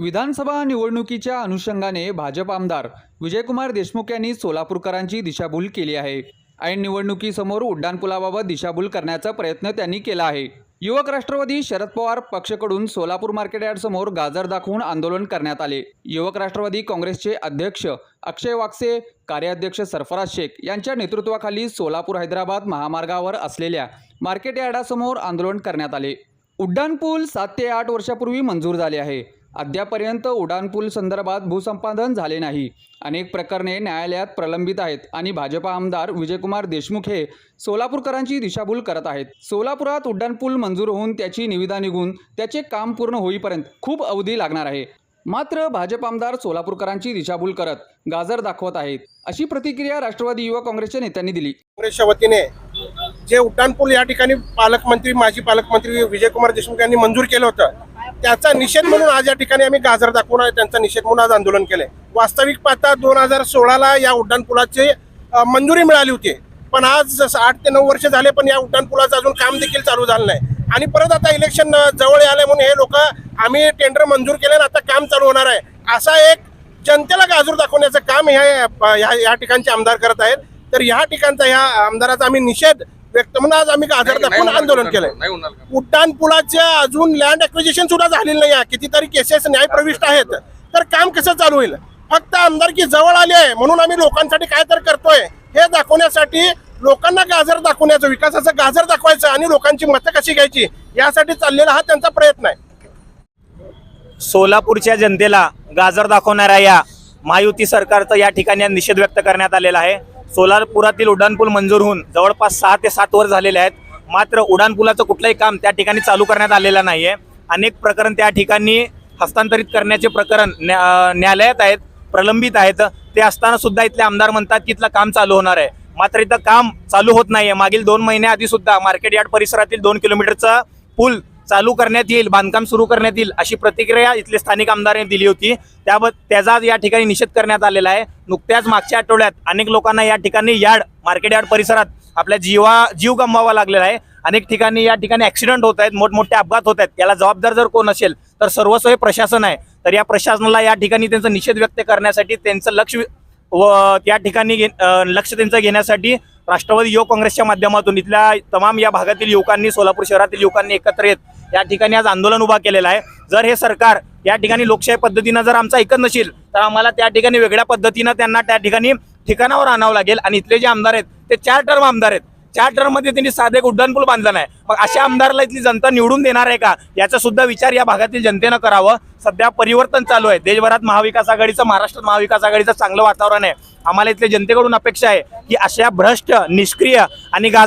विधानसभा निवडणुकीच्या अनुषंगाने भाजप आमदार विजयकुमार देशमुख यांनी सोलापूरकरांची दिशाभूल केली आहे. ऐन निवडणुकीसमोर उड्डाणपुलाबाबत दिशाभूल करण्याचा प्रयत्न त्यांनी केला आहे. युवक राष्ट्रवादी शरद पवार पक्षाकडून सोलापूर मार्केट यार्डसमोर गाजर दाखवून आंदोलन करण्यात आले. युवक राष्ट्रवादी काँग्रेसचे अध्यक्ष अक्षय वाक्से कार्याध्यक्ष सरफराज शेख यांच्या नेतृत्वाखाली सोलापूर हैदराबाद महामार्गावर असलेल्या मार्केट यार्डासमोर आंदोलन करण्यात आले. उड्डाणपूल सात ते आठ वर्षापूर्वी मंजूर झाले आहे. अद्यापर्यंत उड्डाणपूल संदर्भात भूसंपादन झाले नाही. अनेक प्रकरणे न्यायालयात प्रलंबित आहेत आणि भाजपा आमदार विजयकुमार देशमुख हे सोलापूरकरांची दिशाभूल करत आहेत. सोलापुरात उड्डाणपूल मंजूर होऊन त्याची निविदा निघून त्याचे काम पूर्ण होईपर्यंत खूप अवधी लागणार आहे. मात्र भाजप आमदार सोलापूरकरांची दिशाभूल करत गाजर दाखवत आहेत. अशी प्रतिक्रिया राष्ट्रवादी युवा काँग्रेसच्या नेत्यांनी दिली. काँग्रेसच्या वतीने जे उड्डाणपूल या ठिकाणी पालकमंत्री माजी पालकमंत्री विजयकुमार देशमुख यांनी मंजूर केलं होतं त्याचा निषेध म्हणून आज या ठिकाणी आम्ही गाजर दाखवून त्यांचा निषेध म्हणून आज आंदोलन केलंय. वास्तविक पाहता दोन हजार सोळाला या उड्डाणपुलाची मंजुरी मिळाली होती. पण आज जसं आठ ते नऊ वर्ष झाले पण या उड्डाणपुलाचं अजून काम देखील चालू झालं नाही. आणि परत आता इलेक्शन जवळ आले म्हणून हे लोक आम्ही टेंडर मंजूर केले आणि आता काम चालू होणार आहे. असा एक जनतेला गाजूर दाखवण्याचं काम ह्या ह्या या ठिकाणचे आमदार करत आहेत. तर ह्या ठिकाणचा ह्या आमदाराचा आम्ही निषेध व्यक्त म्हणून आज आम्ही गाजर दाखवून आंदोलन केलंय. उड्डाण पुलाच्या अजून लँड अक्विजिशन सुद्धा झालेलं नाही आहे. कितीतरी केसेस न्यायप्रविष्ट आहेत. तर काम कसं चालू होईल? फक्त आमदारकी जवळ आली आहे म्हणून आम्ही लोकांसाठी काय तर करतोय. हे दाखवण्यासाठी लोकांना गाजर दाखवण्याचं विकासाचं गाजर दाखवायचं आणि लोकांची मतं कशी घ्यायची यासाठी चाललेला हा त्यांचा प्रयत्न आहे. सोलापूरच्या जनतेला गाजर दाखवणाऱ्या या महायुती सरकारचा या ठिकाणी निषेध व्यक्त करण्यात आलेला आहे. सोलापुरातील उड्डाणपूल मंजूर होऊन जवळपास सहा ते सात वर झालेले आहेत. मात्र उड्डाणपुलाचं कुठलंही काम त्या ठिकाणी चालू करण्यात आलेलं नाही आहे अनेक प्रकरण त्या ठिकाणी हस्तांतरित करण्याचे प्रकरण न्या- न्यायालयात आहेत प्रलंबित आहेत. ते असताना सुद्धा इथले आमदार म्हणतात की इथलं काम चालू होणार आहे. मात्र इथं काम चालू होत नाही आहे मागील दोन महिन्याआधी सुद्धा मार्केट यार्ड परिसरातील दोन किलोमीटरचा पूल चालू करण्यात येईल बांधकाम सुरू करण्यात येईल अशी प्रतिक्रिया इथले स्थानिक आमदारांनी दिली होती. त्याबत त्याचा आज या ठिकाणी निषेध करण्यात आलेला आहे. नुकत्याच मागच्या आठवड्यात अनेक लोकांना या ठिकाणी यार्ड मार्केट यार्ड परिसरात आपल्या जीवा जीव गमवावा लागलेला आहे. अनेक ठिकाणी या ठिकाणी ऍक्सिडेंट होत आहेत मोठमोठे अपघात होत आहेत. याला जबाबदार जर कोण असेल तर सर्वस्व हे प्रशासन आहे. तर या प्रशासनाला या ठिकाणी त्यांचा निषेध व्यक्त करण्यासाठी त्यांचं लक्ष व त्या ठिकाणी घे- लक्ष त्यांचं घेण्यासाठी राष्ट्रवादी युवक काँग्रेसच्या माध्यमातून इथल्या तमाम या भागातील युवकांनी सोलापूर शहरातील युवकांनी एकत्र येत या ठिकाणी आज आंदोलन उभा केलेलं आहे. जर हे सरकार या ठिकाणी लोकशाही पद्धतीनं जर आमचं ऐकत नसेल तर आम्हाला त्या ठिकाणी वेगळ्या पद्धतीनं त्यांना त्या ठिकाणी ठिकाणावर आणावं लागेल. आणि इथले जे आमदार आहेत ते चार टर्म आमदार आहेत. चार टर्ममध्ये त्यांनी साधे उड्डाणपूल बांधला नाही. मग अशा आमदारला इथली जनता निवडून देणार आहे का? याचा सुद्धा विचार या भागातील जनतेनं करावं. सध्या परिवर्तन चालू आहे. देशभरात महाविकास आघाडीचं महाराष्ट्रात महाविकास आघाडीचं चांगलं वातावरण आहे. आम्हाला इथल्या जनतेकडून अपेक्षा आहे की अशा भ्रष्ट निष्क्रिय आणि गाज